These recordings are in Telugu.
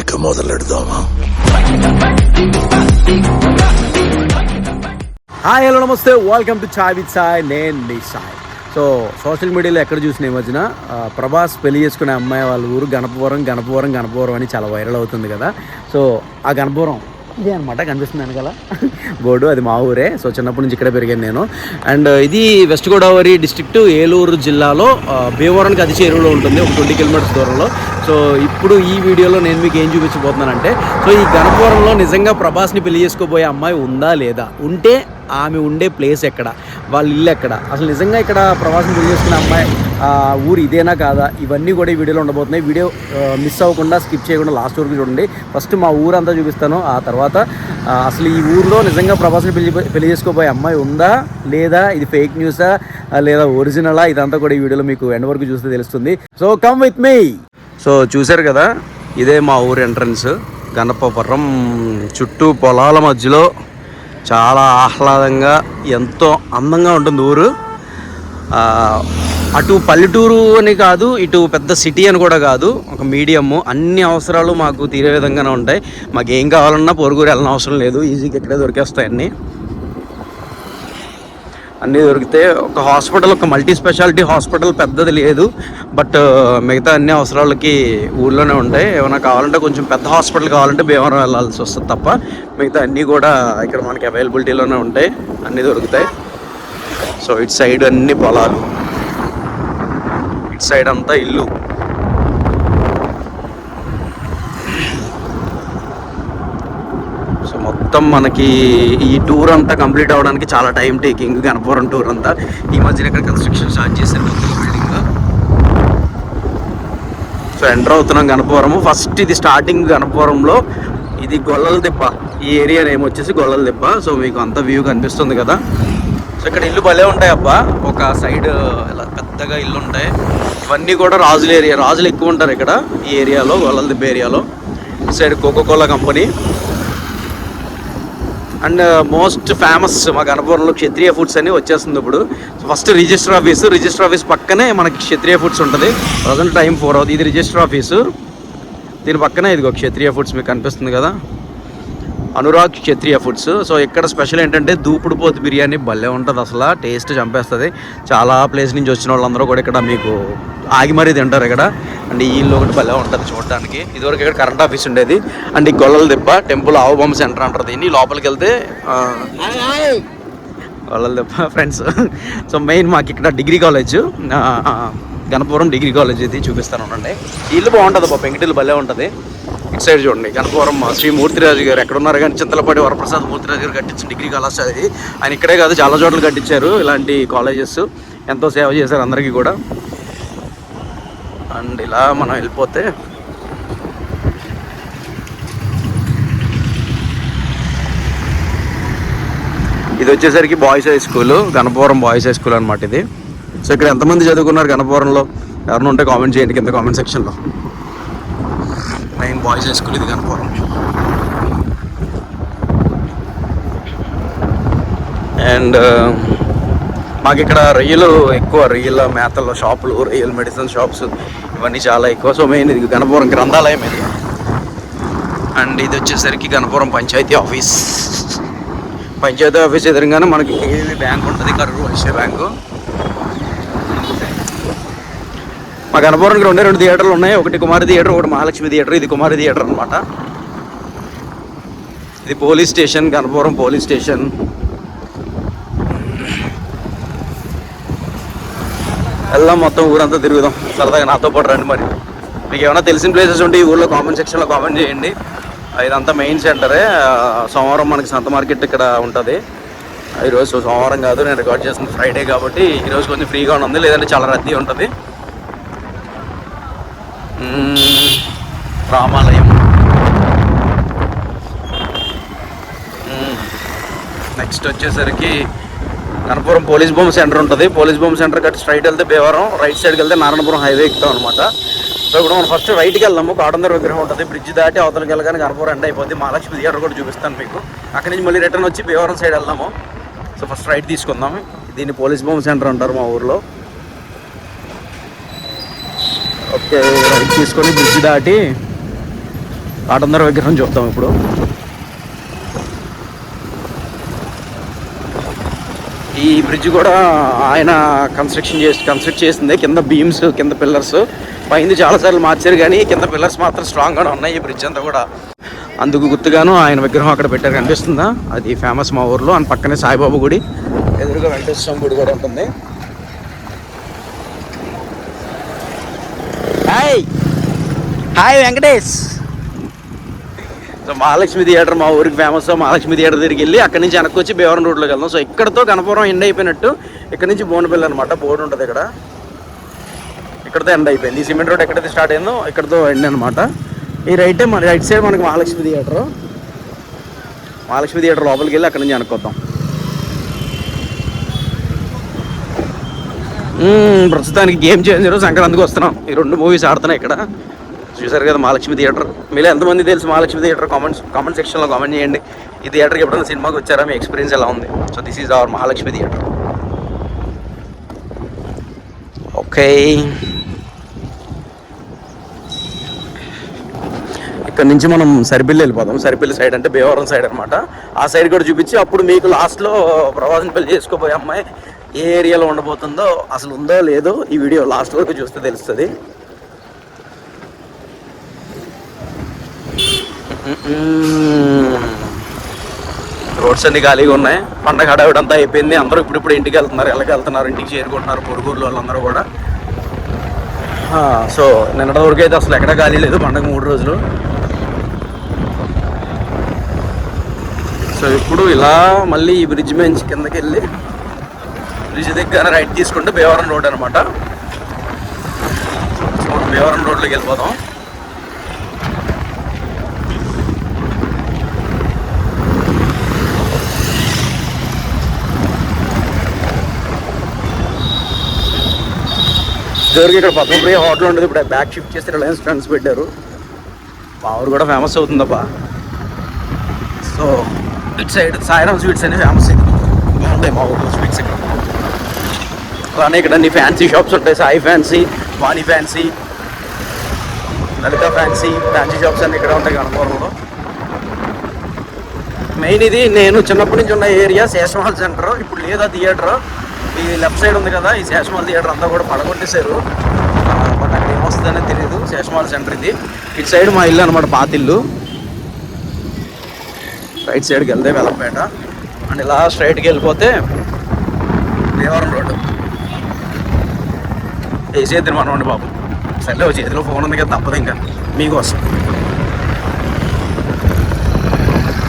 ఇక మొదలెడదామా? Hi hello namaste. Welcome to chai with Sai నేను మీ సాయ్ సో సోషల్ మీడియాలో ఎక్కడ చూసిన ఈ మధ్యన ప్రభాస్ పెళ్ళి చేసుకునే అమ్మాయి వాళ్ళ ఊరు గణపవరం గణపవరం గణపవరం అని చాలా వైరల్ అవుతుంది కదా. సో ఆ గణపవరం ఇదే అనమాట కనిపిస్తుంది వెనకాల. బోర్డు అది మా ఊరే. సో చిన్నప్పటి నుంచి ఇక్కడే పెరిగాను నేను. అండ్ uh, ఇది వెస్ట్ గోదావరి డిస్ట్రిక్ట్ ఏలూరు జిల్లాలో uh, భీమవరానికి అది చేరువలో ఉంటుంది ఒక ట్వంటీ కిలోమీటర్స్ దూరంలో. సో ఇప్పుడు ఈ వీడియోలో నేను మీకు ఏం చూపించబోతున్నానంటే సో ఈ గణపవరంలో నిజంగా ప్రభాస్ని పెళ్ళి చేసుకోబోయే అమ్మాయి ఉందా లేదా? ఉంటే ఆమె ఉండే ప్లేస్ ఎక్కడ? వాళ్ళ ఇల్లు ఎక్కడ? అసలు నిజంగా ఇక్కడ ప్రవాసం పెళ్ళి అమ్మాయి ఆ, ఊరు ఇదేనా కాదా? ఇవన్నీ కూడా ఈ వీడియోలో ఉండబోతున్నాయి. వీడియో మిస్ అవ్వకుండా స్కిప్ చేయకుండా లాస్ట్ వరకు చూడండి. ఫస్ట్ మా ఊరు అంతా చూపిస్తాను. ఆ తర్వాత అసలు ఈ ఊర్లో నిజంగా ప్రభాస్ని పెళ్ళి పెళ్ళి చేసుకోబోయే అమ్మాయి ఉందా? లేదా? ఇది ఫేక్ న్యూసా? లేదా ఒరిజినలా? ఇదంతా కూడా ఈ వీడియోలో మీకు ఎండ్ వరకు చూస్తే తెలుస్తుంది. So come with me so చూశారు కదా? ఇదే మా ఊరు ఎంట్రన్స్. గణపవరం చుట్టూ పొలాల మధ్యలో చాలా ఆహ్లాదంగా ఎంతో అందంగా ఉంటుంది ఊరు. అటు పల్లెటూరు అని కాదు ఇటు పెద్ద సిటీ అని కూడా కాదు ఒక మీడియము. అన్ని అవసరాలు మాకు తీరే విధంగానే ఉంటాయి. మాకు ఏం కావాలన్నా పొరుగురు వెళ్ళిన అవసరం లేదు. ఈజీగా ఇక్కడే దొరికేస్తాయి అన్నీ. అన్నీ దొరికితే ఒక హాస్పిటల్ ఒక మల్టీ స్పెషాలిటీ హాస్పిటల్ పెద్దది లేదు. బట్ మిగతా అన్ని అవసరాలకి ఊళ్ళోనే ఉంటాయి. ఏమైనా కావాలంటే కొంచెం పెద్ద హాస్పిటల్ కావాలంటే భీమవరం వెళ్ళాల్సి వస్తుంది తప్ప మిగతా అన్నీ కూడా ఇక్కడ మనకి అవైలబిలిటీలోనే ఉంటాయి. అన్నీ దొరుకుతాయి. సో ఇటు సైడ్ అన్ని పొలాలు. ఇటు సైడ్ అంతా ఇల్లు సో మొత్తం మనకి ఈ టూర్ అంతా కంప్లీట్ అవ్వడానికి చాలా టైం టేకింగ్ గణపురం టూర్ అంతా. ఈ మధ్యన ఇక్కడ కన్స్ట్రక్షన్ స్టార్ట్ చేశారు బిల్డింగ్ సో ఎంటర్ అవుతున్నాం గణపురము. ఫస్ట్ ఇది స్టార్టింగ్ గణపురంలో ఇది గొల్లల దెబ్బ. ఈ ఏరియా నేమ్ వచ్చేసి గొల్లల దెబ్బ. సో మీకు అంత వ్యూ కనిపిస్తుంది కదా. సో ఇక్కడ ఇల్లు భలే ఉంటాయి అబ్బా. ఒక సైడ్ ఇలా పెద్దగా ఇల్లు ఉంటాయి. ఇవన్నీ కూడా రాజుల ఏరియా రాజులు ఎక్కువ ఉంటారు ఇక్కడ ఈ ఏరియాలో గొల్లల దెబ్బ ఏరియాలో ఇటు side Coca Cola company and most famous మా గణపురంలో క్షత్రియ ఫుడ్స్ అని వచ్చేస్తుంది ఇప్పుడు. First register office register office పక్కనే మనకి క్షత్రియ ఫుడ్స్ ఉంటుంది. ప్రజెంట్ టైం ఫోర్ అవుతుంది. ఇది రిజిస్టర్ ఆఫీసు దీని పక్కనే ఇదిగో క్షత్రియ ఫుడ్స్ మీకు కనిపిస్తుంది కదా. అనురాగ్ క్షత్రియ ఫుడ్స్. సో ఇక్కడ స్పెషల్ ఏంటంటే దూపుడు పోతు బిర్యానీ భలే ఉంటుంది అసలు. టేస్ట్ చంపేస్తుంది. చాలా ప్లేస్ నుంచి వచ్చిన వాళ్ళందరూ కూడా ఇక్కడ మీకు ఆగి మరీ తింటారు ఇక్కడ. అండ్ ఈళ్ళు ఒకటి భలే ఉంటుంది చూడడానికి. ఇదివరకు ఇక్కడ కరెంట్ ఆఫీస్ ఉండేది. అండ్ ఈ గొల్లల దెబ్బ టెంపుల్ ఆవుబొమ్మ సెంటర్ అంటారు దీన్ని. లోపలికి వెళ్తే గొల్లల దెబ్బ ఫ్రెండ్స్. సో మెయిన్ మాకు ఇక్కడ degree college. Ganapuram degree college ఇది చూపిస్తాను ఉండండి. ఇల్లు బాగుంటుంది బాబు పెంకిటిల్లు భలే ఉంటుంది. ఇటు సైడ్ చూడండి. గణపవరం శ్రీ మూర్తిరాజు గారు ఎక్కడ ఉన్నారు కానీ చింతలపాటి వరప్రసాద్ మూర్తిరాజు గారు కట్టించిన డిగ్రీ కళాశాల ఇది. ఆయన ఇక్కడే కాదు చాలా చోట్ల కట్టించారు ఇలాంటి కాలేజెస్. ఎంతో సేవ చేశారు అందరికీ కూడా. అండ్ ఇలా మనం వెళ్ళిపోతే ఇది వచ్చేసరికి boys high school Ganapavaram boys high school అనమాట ఇది. సో ఇక్కడ ఎంతమంది చదువుకున్నారు గణపవరంలో? ఎవరైనా ఉంటే కామెంట్ చేయండి కింద కామెంట్ సెక్షన్లో. మెయిన్ బాయ్స్ హై స్కూల్ ఇది కనపడం అండ్ మాకు ఇక్కడ రొయ్యలు ఎక్కువ రొయ్యల మేతల్లో షాపులు రొయ్యల మెడిసిన్ షాప్స్ ఇవన్నీ చాలా ఎక్కువ. సో మెయిన్ ఇది గణపురం గ్రంథాలయం ఇది. అండ్ ఇది వచ్చేసరికి గణపురం పంచాయతీ ఆఫీస్. పంచాయతీ ఆఫీస్ ఎదురుగానే మనకి ఏది బ్యాంక్ ఉంటుంది కరూరు వైశ్య బ్యాంకు. మా గణపురానికి రెండే రెండు థియేటర్లు ఉన్నాయి. ఒకటి కుమారి థియేటర్ ఒకటి మహాలక్ష్మి థియేటర్. ఇది కుమారి థియేటర్ అనమాట ఇది police station Ganapuram police station. వెళ్దాం మొత్తం ఊరంతా తిరుగుదాం. సరదాగా నాతో పాటు రండి మరి. మీకు ఏమైనా తెలిసిన ప్లేసెస్ ఉంటే ఈ ఊర్లో కామెంట్ సెక్షన్లో కామెంట్ చేయండి. ఇదంతా మెయిన్ సెంటరే సోమవారం మనకి సంత మార్కెట్ ఇక్కడ ఉంటుంది. ఈరోజు సోమవారం కాదు నేను రికార్డ్ చేస్తున్నాను ఫ్రైడే కాబట్టి ఈరోజు కొంచెం ఫ్రీగా ఉంది లేదంటే చాలా రద్దీ ఉంటుంది. రామాలయం. నెక్స్ట్ వచ్చేసరికి కనపురం పోలీస్ బొమ్మ సెంటర్ ఉంటుంది. పోలీస్ బొమ్మ సెంటర్ కట్టి స్ట్రైట్ వెళ్తే భీవరం రైట్ సైడ్కి వెళ్తే నారాయణపురం హైవే ఎక్కుతాం అనమాట సో ఇప్పుడు మనం ఫస్ట్ రైట్కి వెళ్దాము. కాటందర్ విగ్రహం ఉంటుంది. బ్రిడ్జ్ దాటి అవతలకి వెళ్ళగానే కనపురం ఎండ్ అయిపోద్ది. మహాలక్ష్మి థియేటర్ కూడా చూపిస్తాను మీకు. అక్కడి నుంచి మళ్ళీ రిటర్న్ వచ్చి భీవరం సైడ్ వెళ్దాము. సో ఫస్ట్ రైట్ తీసుకుందాం దీన్ని పోలీస్ బొమ్మ సెంటర్ అంటారు మా ఊర్లో. ఓకే రైట్ తీసుకొని బ్రిడ్జ్ దాటి ఆటందర విగ్రహం చూద్దాం ఇప్పుడు. ఈ బ్రిడ్జ్ కూడా ఆయన కన్స్ట్రక్షన్ చేసి కన్స్ట్రక్ట్ చేసింది. కింద బీమ్స్ కింద పిల్లర్స్ పైన చాలాసార్లు మార్చారు కానీ కింద పిల్లర్స్ మాత్రం స్ట్రాంగ్గానే ఉన్నాయి ఈ బ్రిడ్జ్ అంతా కూడా. అందుకు గుర్తుగాను ఆయన విగ్రహం అక్కడ పెట్టారు. కనిపిస్తుందా? అది ఫేమస్ మా ఊర్లో. అని పక్కనే సాయిబాబు గుడి. ఎదురుగా వెంకటేశ్వర స్వామి గుడి కూడా ఉంటుంది. Hi. Hi Venkatesh. So Mahalakshmi theatre మా ఊరికి ఫేమస్ మహాలక్ష్మి థియేటర్ దగ్గరికి వెళ్ళి అక్కడి నుంచి వెనక్కి వచ్చి బేవరం రోడ్లోకి వెళ్దాం. సో ఇక్కడతో గణపురం ఎండ్ అయిపోయినట్టు ఇక్కడ నుంచి బోనపల్లి అనమాట బోర్డు ఉంటుంది ఇక్కడ. ఇక్కడతో ఎండ్ అయిపోయింది. ఈ సిమెంట్ రోడ్ ఎక్కడైతే స్టార్ట్ అయిందో ఇక్కడతో ఎండ్ అనమాట ఈ రైటే మన రైట్ సైడ్ మనకి మహాలక్ష్మి థియేటర్. మహాలక్ష్మి థియేటర్ లోపలికి వెళ్ళి అక్కడి నుంచి వెనక్కి వద్దాం. ప్రస్తుతానికి గేమ్ చేంజర్ సంక్రాంతికి వస్తున్నాం. ఈ రెండు మూవీస్ ఆడుతున్నాయి ఇక్కడ. చూసారు కదా మహాలక్ష్మి థియేటర్. మీరు ఎంతమంది తెలుసు మహాలక్ష్మి థియేటర్? కామెంట్స్ కామెంట్ సెక్షన్లో కామెంట్ చేయండి. ఈ థియేటర్కి ఎప్పుడైనా సినిమాకి వచ్చారా? మీ ఎక్స్పీరియన్స్ ఎలా ఉంది? So this is our Mahalakshmi theatre. Okay ఇక్కడ నుంచి మనం సరిపిల్లి వెళ్ళిపోదాం. సరిపిల్లి సైడ్ అంటే భీమవరం సైడ్ అనమాట ఆ సైడ్ కూడా చూపించి అప్పుడు మీకు లాస్ట్లో ప్రవాసం పెళ్ళి చేసుకోబోయే అమ్మాయి ఏ ఏరియాలో ఉండబోతుందో అసలు ఉందో లేదో ఈ వీడియో లాస్ట్ వరకు చూస్తే తెలుస్తుంది. రోడ్స్ అన్ని ఖాళీగా ఉన్నాయి. పండగ హడావిడంతా అయిపోయింది. అందరూ ఇప్పుడు ఇప్పుడు ఇంటికి వెళ్తున్నారు ఎలాగ వెళ్తున్నారు ఇంటికి చేరుకుంటున్నారు పొరుగురులో వాళ్ళందరూ కూడా. సో నిన్నటి వరకు అయితే అసలు ఎక్కడ ఖాళీ లేదు పండగ మూడు రోజులు. సో ఇప్పుడు ఇలా మళ్ళీ ఈ బ్రిడ్జ్ నుంచి కిందకి వెళ్ళి బ్రిడ్జ్ దగ్గర రైట్ తీసుకుంటే భీమవరం రోడ్ అనమాట సో భీమవరం రోడ్లోకి వెళ్ళిపోదాం. ఇదివరకు ఇక్కడ పద్మప్రియ హోటల్ ఉండదు ఇప్పుడు బ్యాక్ షిఫ్ట్ చేస్తే రిలయన్స్ ఫ్రెండ్స్ పెట్టారు. పావర్ కూడా famous అవుతుందబ్బా. So it side Sairam sweets అనేవి ఫేమస్ ఇది బాగుంటాయి మా స్వీట్స్ ఇక్కడ. కానీ ఇక్కడ అన్ని ఫ్యాన్సీ షాప్స్ ఉంటాయి. Sai fancy Vani fancy Lalitha fancy fancy shops అన్ని ఇక్కడ ఉంటాయి కనుకోవడంలో మెయిన్ ఇది నేను చిన్నప్పటి నుంచి ఉన్న ఏరియా శేషమహల్ సెంటర్ ఇప్పుడు లేదా థియేటర్ ఈ లెఫ్ట్ సైడ్ ఉంది కదా ఈ శేషమాల్ థియేటర్ అంతా కూడా పడగొట్టేశారు. బట్ అక్కడ ఏమొస్తుందనే తెలియదు శేషమహల్ సెంటర్ ఇది. ఇటు సైడ్ మా ఇల్లు అనమాట పాతిల్లు రైట్ సైడ్కి వెళ్తే వెళ్ళపేట అండ్ ఇలా స్ట్రైట్కి వెళ్ళిపోతే దేవరం రోడ్డు. వేసేది మనవండి బాబు? సర్లే చేతిలో ఫోన్ ఉంది కదా తప్పదు ఇంకా. మీకోసం.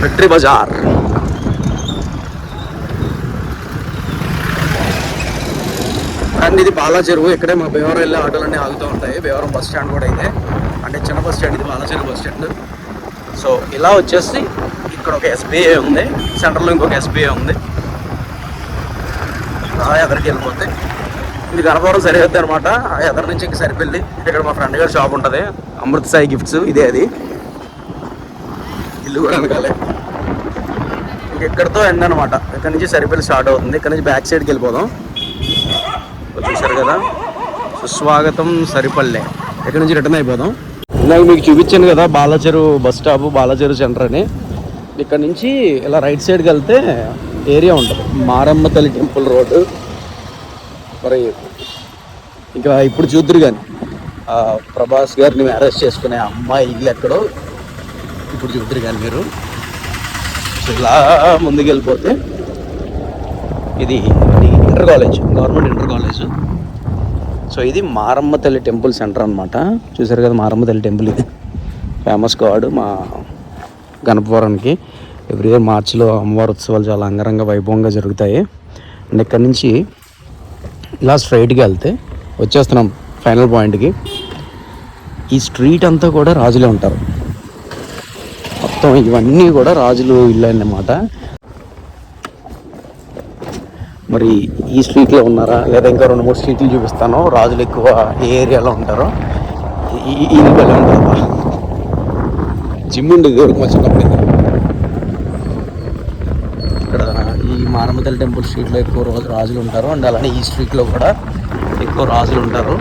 విక్టరీ బజార్ అండ్ ఇది బాలా చెరువు ఇక్కడే మా భీవరం వెళ్ళే ఆటోలన్నీ ఆగుతూ ఉంటాయి. భీవరం బస్ స్టాండ్ కూడా అయితే అంటే చిన్న బస్ స్టాండ్ ఇది బాలా చెరువు బస్ స్టాండ్. సో ఇలా వచ్చేసి ఇక్కడ ఒక ఎస్బీఐ ఉంది. సెంటర్లో ఇంకొక ఎస్బీఐ ఉంది. ఆ వెళ్ళిపోతే ఇది గణపవరం సరిహద్దు అనమాట ఎదరి నుంచి ఇంక సరిపెళ్ళి ఇక్కడ మా ఫ్రెండ్ గారి షాప్ ఉంటుంది. అమృత్ సాయి గిఫ్ట్స్ ఇదే అది. ఇల్లు కూడా అనకాలే ఇంక ఇక్కడతో ఎండ్ అనమాట ఇక్కడ నుంచి సరిపెల్లి స్టార్ట్ అవుతుంది. ఇక్కడ నుంచి బ్యాక్ సైడ్కి వెళ్ళిపోదాం. చూసారు కదా? సుస్వాగతం సరిపల్లె. ఇక్కడ నుంచి రిటర్న్ అయిపోదాం. ఇందాక మీకు చూపించాను కదా Balacheru bus stop Balacheru centre అని. ఇక్కడ నుంచి ఇలా రైట్ సైడ్కి వెళ్తే ఏరియా ఉంటుంది. మారమ్మ తల్లి టెంపుల్ రోడ్డు. మరి ఇంకా ఇప్పుడు చూద్దరు కానీ ప్రభాస్ గారిని మ్యారేజ్ చేసుకునే అమ్మాయి ఇల్లు ఎక్కడో ఇప్పుడు చూద్దరు కానీ మీరు. ఇలా ముందుకెళ్ళిపోతే ఇది ఇది inter college government inter college so ఇది మారమ్మ తల్లి టెంపుల్ సెంటర్ అనమాట చూసారు కదా మారమ్మ తల్లి టెంపుల్ ఇది. ఫేమస్ గాడ్ మా గణపవరానికి. ఎవ్రీ ఇయర్ మార్చిలో అమ్మవారి ఉత్సవాలు చాలా అంగరంగ వైభవంగా జరుగుతాయి. అండ్ ఇక్కడ నుంచి ఇలా స్ట్రైట్గా వెళ్తే వచ్చేస్తున్నాం ఫైనల్ పాయింట్కి ఈ స్ట్రీట్ అంతా కూడా రాజులే ఉంటారు మొత్తం ఇవన్నీ కూడా రాజులు ఇల్లు అన్నమాట మరి ఈ స్ట్రీట్లో ఉన్నారా లేదా ఇంకా రెండు మూడు స్ట్రీట్లు చూపిస్తాను రాజులు ఎక్కువ ఏ ఏరియాలో ఉంటారో ఈ ఇల్లు భలే జిమ్ ఉండేది వరకు మా చిన్నప్పుడు ఇది. ఇక్కడ ఈ మారమతల టెంపుల్ స్ట్రీట్లో ఎక్కువ రోజు రాజులు ఉంటారు. అండ్ అలానే ఈ స్ట్రీట్లో కూడా ఎక్కువ రాజులు ఉంటారు.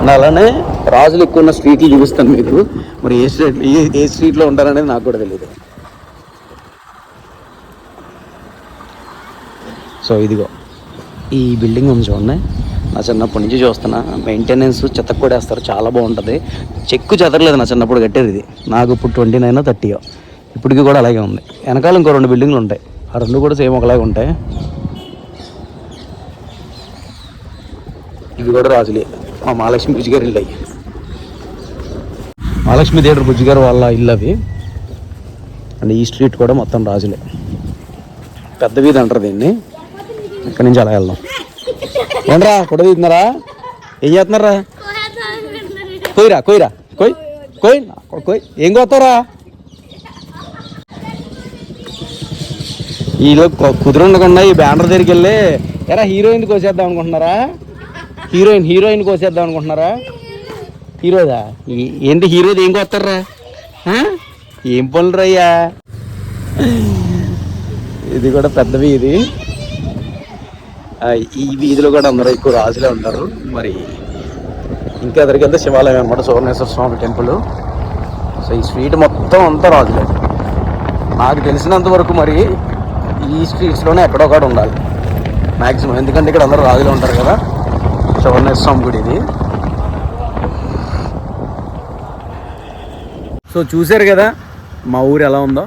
అండ్ అలానే రాజులు ఎక్కువ ఉన్న స్ట్రీట్లు చూపిస్తాను మీకు. మరి ఏ స్ట్రీట్ ఏ ఏ స్ట్రీట్లో ఉంటారనేది నాకు కూడా తెలియదు సో ఇదిగో ఈ బిల్డింగ్ ఉంది చూడండి. నా చిన్నప్పటి నుంచి చూస్తున్నా. మెయింటెనెన్స్ చెత్త కూడా వేస్తారు. చాలా బాగుంటుంది. చెక్కు చెదరలేదు నా చిన్నప్పుడు కట్టేది ఇది. నాకు ఇప్పుడు ట్వంటీ నైన్ థర్టీయో ఇప్పటికి కూడా అలాగే ఉంది. వెనకాల ఇంకో రెండు బిల్డింగ్లు ఉంటాయి. ఆ రెండు కూడా సేమ్ ఒకలాగే ఉంటాయి. ఇవి కూడా రాజులే. మా మహాలక్ష్మి బుజ్జి గారి ఇల్లు అయ్యి. మహాలక్ష్మి థియేటర్ బుజ్జి గారు వాళ్ళ ఇల్లు అవి. అండ్ ఈ స్ట్రీట్ కూడా మొత్తం రాజులే. పెద్ద వీధి అంటారు దీన్ని. ఇక్కడి నుంచి అలా వెళ్దాం. ఏంట్రా ఫోటో తీస్తున్నారా? ఏం చేస్తున్నారా? కొయ్యరా కొయ్యరా కొయ్ కొయ్ కొయ్ ఏం కోస్తారా ఈలో కుదురుండకుండా ఈ బ్యానర్ దగ్గరికి వెళ్ళి ఎరా హీరోయిన్ కోసేద్దాం అనుకుంటున్నారా? హీరోయిన్ హీరోయిన్ కోసేద్దాం అనుకుంటున్నారా? హీరోదా? ఏంటి హీరోది ఏం కోస్తారా ఏం పనులు రయ్యా ఇది కూడా పెద్ద వీధి. ఈ వీధిలో కూడా అందరూ ఎక్కువ రాజులే ఉంటారు. మరి ఇంకా ఎదురుకెళ్తే శివాలయం అనమాట సువర్ణేశ్వర స్వామి టెంపుల్. సో ఈ స్వీట్ మొత్తం అంతా రాజులే. నాకు తెలిసినంత వరకు మరి ఈ స్ట్రీట్స్లోనే ఎక్కడో ఒకటి ఉండాలి. మ్యాక్సిమం ఎందుకంటే ఇక్కడ అందరూ రాజులు ఉంటారు కదా. సువర్ణేశ్వర స్వామి గుడి ఇది. సో చూశారు కదా మా ఊరు ఎలా ఉందో?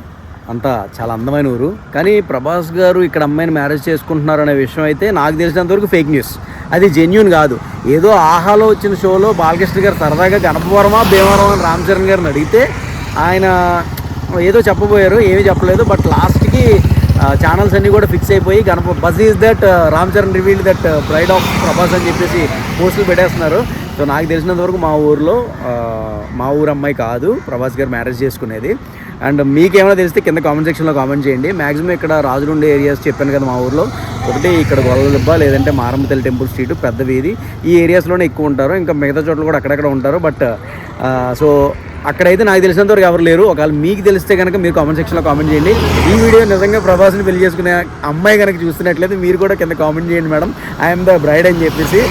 అంతా చాలా అందమైన ఊరు. కానీ ప్రభాస్ గారు ఇక్కడ అమ్మాయిని మ్యారేజ్ చేసుకుంటున్నారు అనే విషయం అయితే నాకు తెలిసినంతవరకు ఫేక్ న్యూస్ అది జెన్యున్ కాదు. ఏదో ఆహాలో వచ్చిన షోలో బాలకృష్ణ గారు సరదాగా గణపవరమా భీమవరం అని రామ్ చరణ్ గారిని అడిగితే ఆయన ఏదో చెప్పబోయారు ఏమీ చెప్పలేదు. బట్ లాస్ట్కి ఛానల్స్ అన్నీ కూడా ఫిక్స్ అయిపోయి గణప bus is that Ram Charan reveal that bride of Prabhas అని చెప్పేసి పోస్టులు పెట్టేస్తున్నారు. సో నాకు తెలిసినంత వరకు మా ఊర్లో మా ఊరు అమ్మాయి కాదు ప్రభాస్ గారు మ్యారేజ్ చేసుకునేది. అండ్ మీకు ఏమైనా తెలిస్తే కింద కామెంట్ సెక్షన్లో కామెంట్ చేయండి. మాక్సిమం ఇక్కడ రాజులుండే ఏరియాస్ చెప్పాను కదా మా ఊర్లో. ఒకటి ఇక్కడ గొల్లదెబ్బ లేదంటే మారమ్మతల్లి టెంపుల్ స్ట్రీట్ పెద్ద వీధి. ఈ ఏరియాస్లోనే ఎక్కువ ఉంటారు. ఇంకా మిగతా చోట్ల కూడా అక్కడక్కడ ఉంటారు. బట్ సో అక్కడైతే నాకు తెలిసినంత వరకు ఎవరు లేరు. ఒకవేళ మీకు తెలిస్తే కనుక మీరు కామెంట్ సెక్షన్లో కామెంట్ చేయండి. ఈ వీడియో నిజంగా ప్రభాస్ని పెళ్ళి చేసుకునే అమ్మాయి కనుక చూస్తున్నట్లయితే మీరు కూడా కింద కామెంట్ చేయండి మేడం. ఐఎమ్ ద బ్రైడ్ అని చెప్పేసి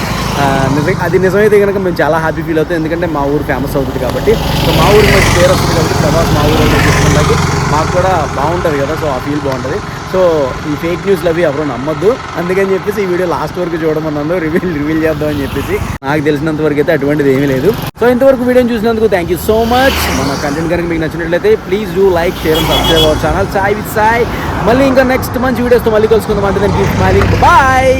నిజంగా నిజం అది నిజమైతే కనుక మేము చాలా హ్యాపీ ఫీల్ అవుతాం. ఎందుకంటే మా ఊరు ఫేమస్ అవుతుంది కాబట్టి. సో మా ఊరికి మంచి పేరు వస్తుంది కాబట్టి ప్రభాస్ మా ఊరు మాకు కూడా బాగుంటుంది కదా సో ఆ ఫీల్ బాగుంటుంది. సో ఈ ఫేక్ న్యూస్లు అవి ఎవరు నమ్మొద్దు. అందుకని చెప్పేసి ఈ వీడియో లాస్ట్ వరకు చూడమన్నాను రివీల్ రివీల్ చేద్దామని చెప్పేసి. నాకు తెలిసినంత వరకు అయితే అటువంటిది ఏమీ లేదు. సో ఇంతవరకు వీడియోని చూసినందుకు థ్యాంక్ యూ సో మచ్ మన కంటెంట్ కనుక మీకు నచ్చినట్లయితే please do like share and subscribe our channel Sai with Sai. మళ్ళీ ఇంకా నెక్స్ట్ మంచి వీడియోస్తో మళ్ళీ కలుసుకుందాం. అంటే దానికి బాయ్